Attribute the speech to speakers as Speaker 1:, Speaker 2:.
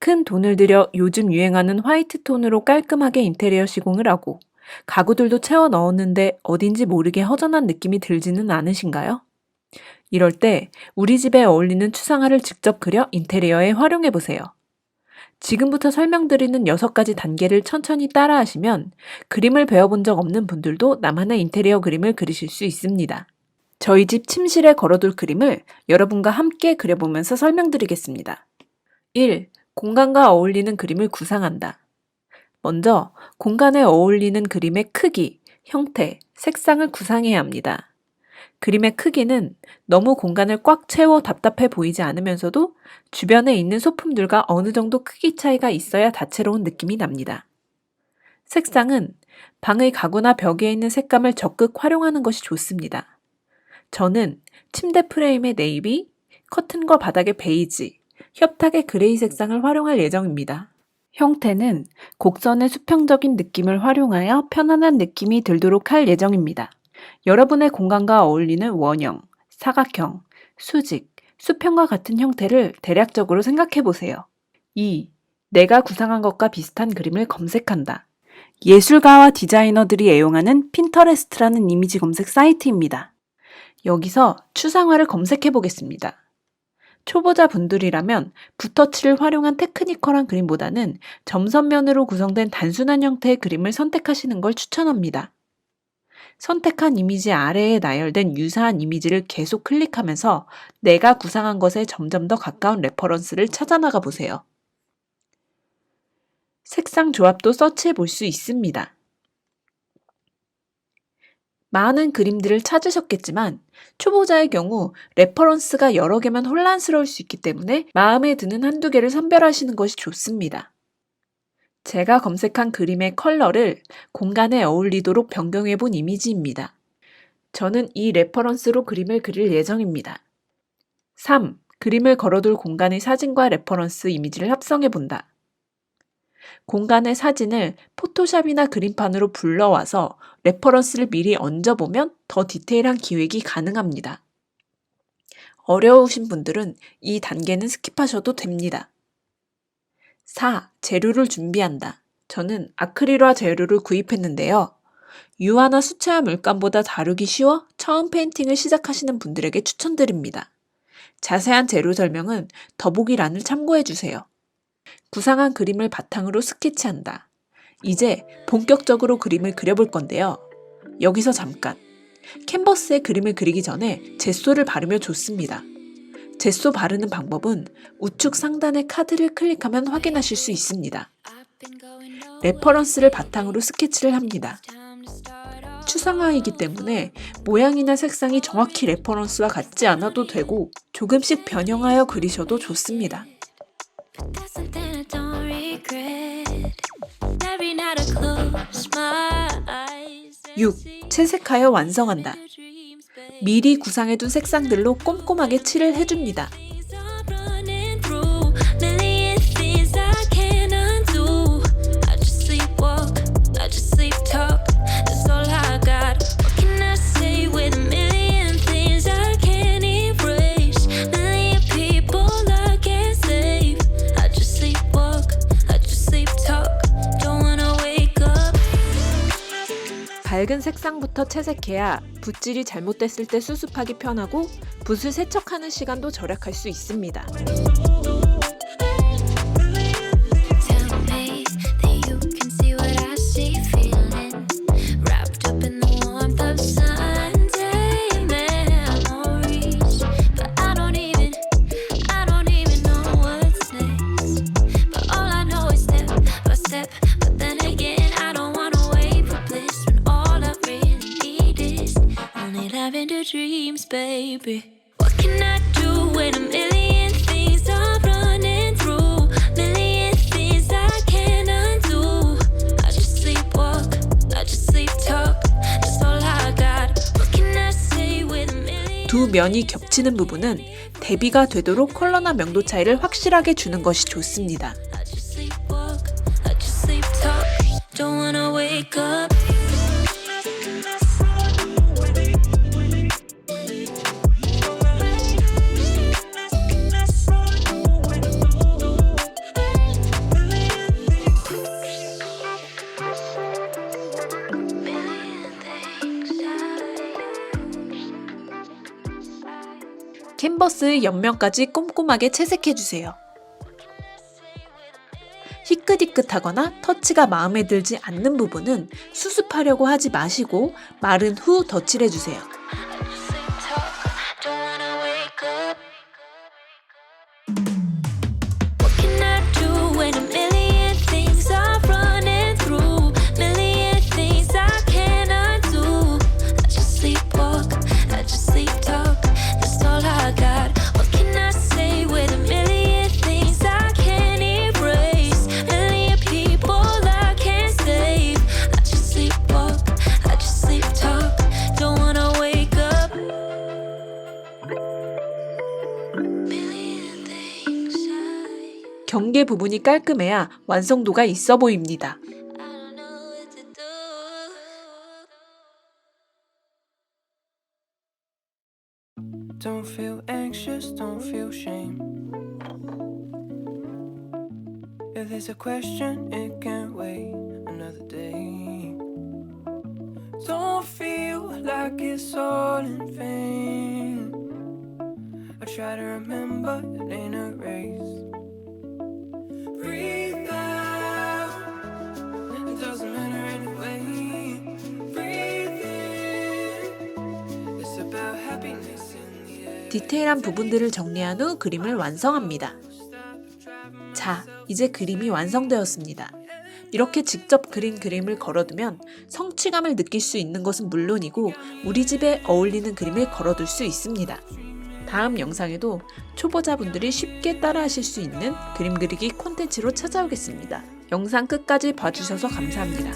Speaker 1: 큰 돈을 들여 요즘 유행하는 화이트 톤으로 깔끔하게 인테리어 시공을 하고 가구들도 채워 넣었는데 어딘지 모르게 허전한 느낌이 들지는 않으신가요? 이럴 때 우리 집에 어울리는 추상화를 직접 그려 인테리어에 활용해 보세요. 지금부터 설명드리는 6가지 단계를 천천히 따라하시면 그림을 배워본 적 없는 분들도 나만의 인테리어 그림을 그리실 수 있습니다. 저희 집 침실에 걸어둘 그림을 여러분과 함께 그려보면서 설명드리겠습니다. 1. 공간과 어울리는 그림을 구상한다. 먼저 공간에 어울리는 그림의 크기, 형태, 색상을 구상해야 합니다. 그림의 크기는 너무 공간을 꽉 채워 답답해 보이지 않으면서도 주변에 있는 소품들과 어느 정도 크기 차이가 있어야 다채로운 느낌이 납니다. 색상은 방의 가구나 벽에 있는 색감을 적극 활용하는 것이 좋습니다. 저는 침대 프레임의 네이비, 커튼과 바닥의 베이지, 협탁의 그레이 색상을 활용할 예정입니다. 형태는 곡선의 수평적인 느낌을 활용하여 편안한 느낌이 들도록 할 예정입니다. 여러분의 공간과 어울리는 원형, 사각형, 수직, 수평과 같은 형태를 대략적으로 생각해 보세요. 2. 내가 구상한 것과 비슷한 그림을 검색한다. 예술가와 디자이너들이 애용하는 핀터레스트라는 이미지 검색 사이트입니다. 여기서 추상화를 검색해 보겠습니다. 초보자 분들이라면 붓터치를 활용한 테크니컬한 그림보다는 점선면으로 구성된 단순한 형태의 그림을 선택하시는 걸 추천합니다. 선택한 이미지 아래에 나열된 유사한 이미지를 계속 클릭하면서 내가 구상한 것에 점점 더 가까운 레퍼런스를 찾아나가 보세요. 색상 조합도 서치해 볼 수 있습니다. 많은 그림들을 찾으셨겠지만 초보자의 경우 레퍼런스가 여러 개면 혼란스러울 수 있기 때문에 마음에 드는 한두 개를 선별하시는 것이 좋습니다. 제가 검색한 그림의 컬러를 공간에 어울리도록 변경해 본 이미지입니다. 저는 이 레퍼런스로 그림을 그릴 예정입니다. 3. 그림을 걸어둘 공간의 사진과 레퍼런스 이미지를 합성해 본다. 공간의 사진을 포토샵이나 그림판으로 불러와서 레퍼런스를 미리 얹어보면 더 디테일한 기획이 가능합니다. 어려우신 분들은 이 단계는 스킵하셔도 됩니다. 4. 재료를 준비한다. 저는 아크릴화 재료를 구입했는데요. 유화나 수채화 물감보다 다루기 쉬워 처음 페인팅을 시작하시는 분들에게 추천드립니다. 자세한 재료 설명은 더보기란을 참고해 주세요. 구상한 그림을 바탕으로 스케치한다. 이제 본격적으로 그림을 그려볼 건데요. 여기서 잠깐. 캔버스에 그림을 그리기 전에 젯소를 바르며 좋습니다. 젯소 바르는 방법은 우측 상단의 카드를 클릭하면 확인하실 수 있습니다. 레퍼런스를 바탕으로 스케치를 합니다. 추상화이기 때문에 모양이나 색상이 정확히 레퍼런스와 같지 않아도 되고 조금씩 변형하여 그리셔도 좋습니다. 6. 채색하여 완성한다. 미리 구상해둔 색상들로 꼼꼼하게 칠을 해줍니다. 밝은 색상부터 채색해야 붓질이 잘못됐을 때 수습하기 편하고 붓을 세척하는 시간도 절약할 수 있습니다. Baby. What can I do when a million things are running through? Million things I can't undo. I just sleepwalk, I just sleep talk. That's all I got. What can I say with a million? 두 면이 겹치는 부분은 대비가 되도록 컬러나 명도 차이를 확실하게 주는 것이 좋습니다. I just sleepwalk, I just sleep talk. Don't wanna wake up. 캔버스의 옆면까지 꼼꼼하게 채색해주세요. 희끗희끗하거나 터치가 마음에 들지 않는 부분은 수습하려고 하지 마시고 마른 후 덧칠해주세요. 경계 부분이 깔끔해야 완성도가 있어 보입니다.
Speaker 2: Don't
Speaker 3: feel anxious, don't feel shame. If there's a question, it can wait another day. Don't feel like it's all in vain. I try to remember it ain't a race.
Speaker 1: 디테일한 부분들을 정리한 후 그림을 완성합니다. 자, 이제 그림이 완성되었습니다. 이렇게 직접 그린 그림을 걸어두면 성취감을 느낄 수 있는 것은 물론이고 우리 집에 어울리는 그림을 걸어둘 수 있습니다. 다음 영상에도 초보자분들이 쉽게 따라하실 수 있는 그림 그리기 콘텐츠로 찾아오겠습니다. 영상 끝까지 봐주셔서 감사합니다.